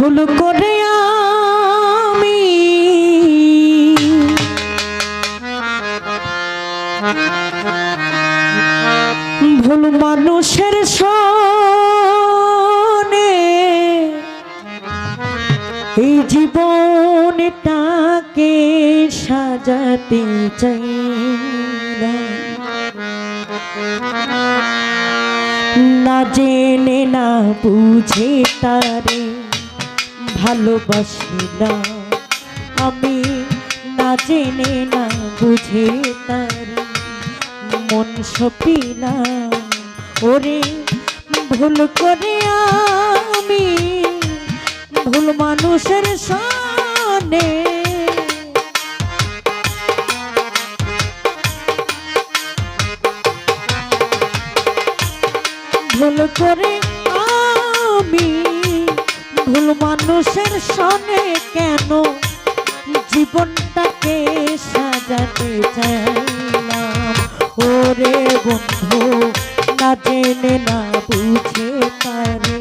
ভুল করে আমি ভুল মানুষের সনে এই জীবনটাকে সাজাতে চাই না। জেনে, না বুঝে তারে ভালোবাসিলাম আমি না জেনে, না বুঝে তারে মন সপি না ওরে, ভুল করে আমি ভুল মানুষের সামনে। ভুল করে মানুষের সনে কেন জীবনটাকে সাজাতে চাইলাম? ওরে বন্ধু, না জেনে, না বুঝে তারে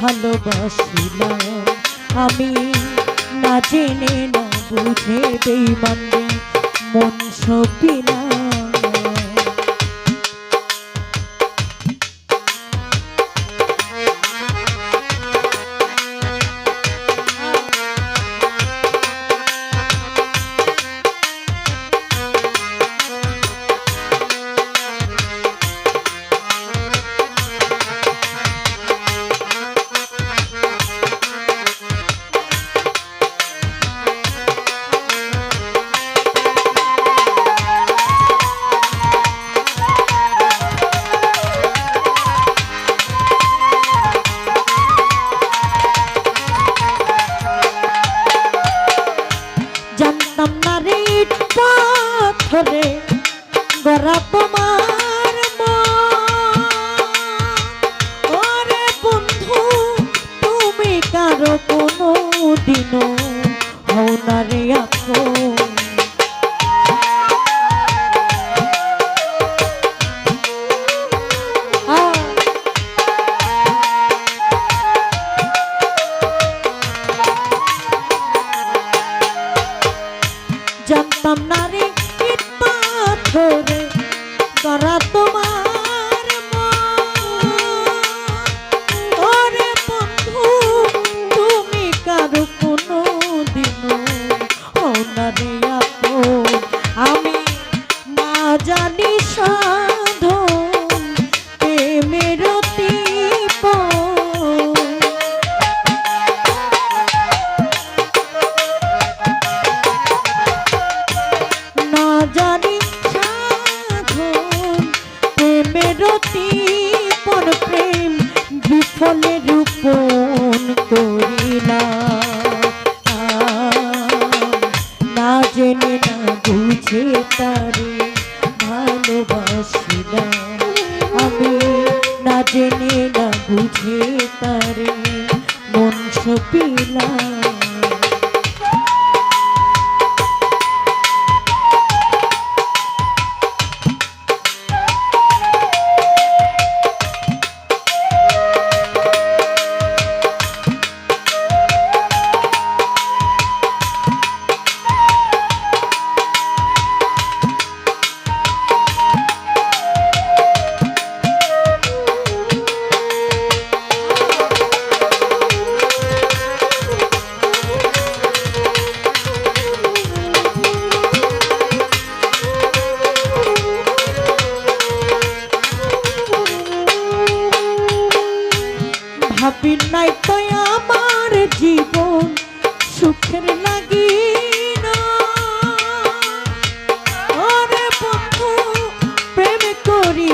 ভালোবাসিলাম। আমি না জেনে, না বুঝে বেইমানে মন সপিলাম।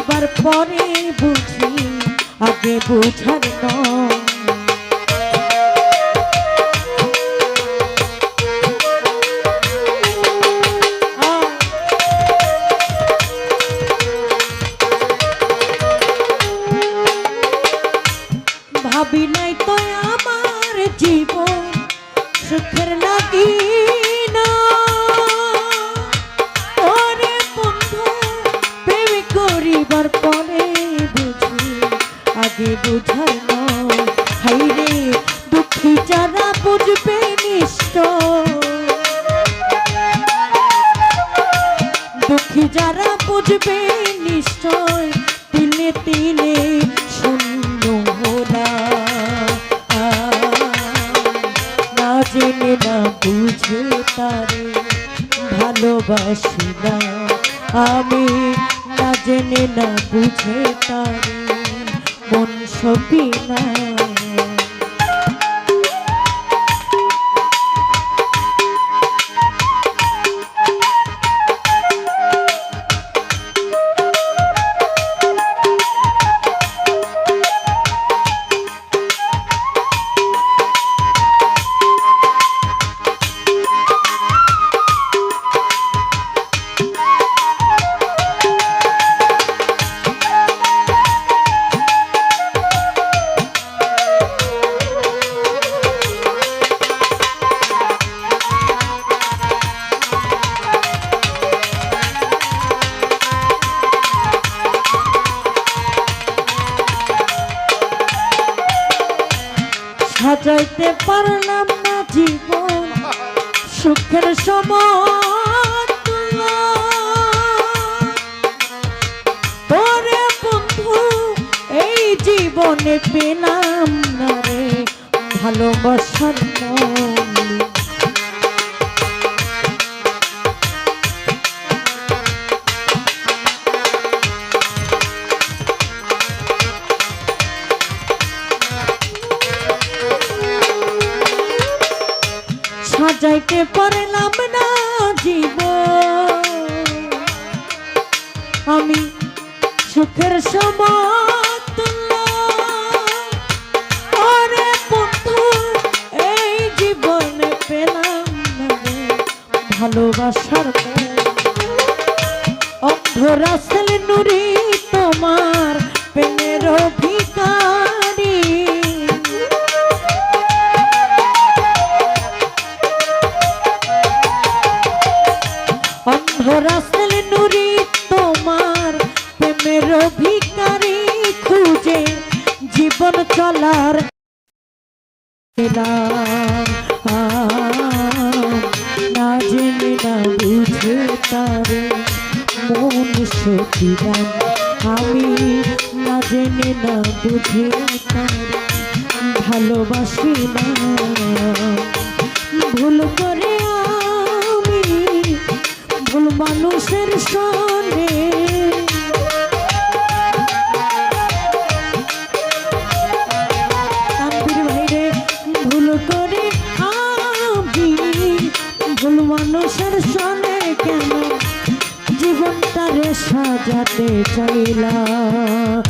করিবার পরে বুঝি আগে বুঝার নয়। ভাবি নাই বুঝার দুঃখী যারা বুঝবে নিষ্ঠ দুঃখী যারা বুঝবে নিশ্চয় না আমি না জেনে না বুঝে তারে সপি না। সুখের সময় তোরে বন্ধু এই জীবনে পেলাম না রে ভালোবাসার সাজাইতে পারলাম না জীব আমি সুখের সমতুল্য ওরে বন্ধু, এই জীবনে পেলাম না ভালোবাসার অন্ধ রাসেল নুরি তোমার প্রেমের প্রেমের ভিকারি খুঁজে জীবন চলার। না জেনে না বুঝে তারে মন সতীরাম আমি না জেনে না বুঝে ভালোবাসি ভুল করে আমি ভুল মানুষের সনে সনে কেন? জীবনটারে সাজাতে চাইলাম।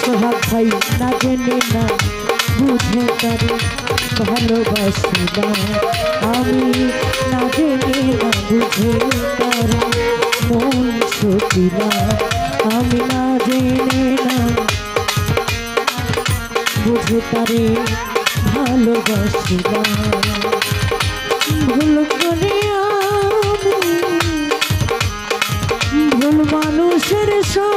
সোহাগ ভাই না জেনে না বুঝে তারে ভালোবাসি না। আমি না জেনে না বুঝে তারে মন না। আমি না জেনে না বুঝে তারে ভালোবাসি না। ভুল মানুষের সব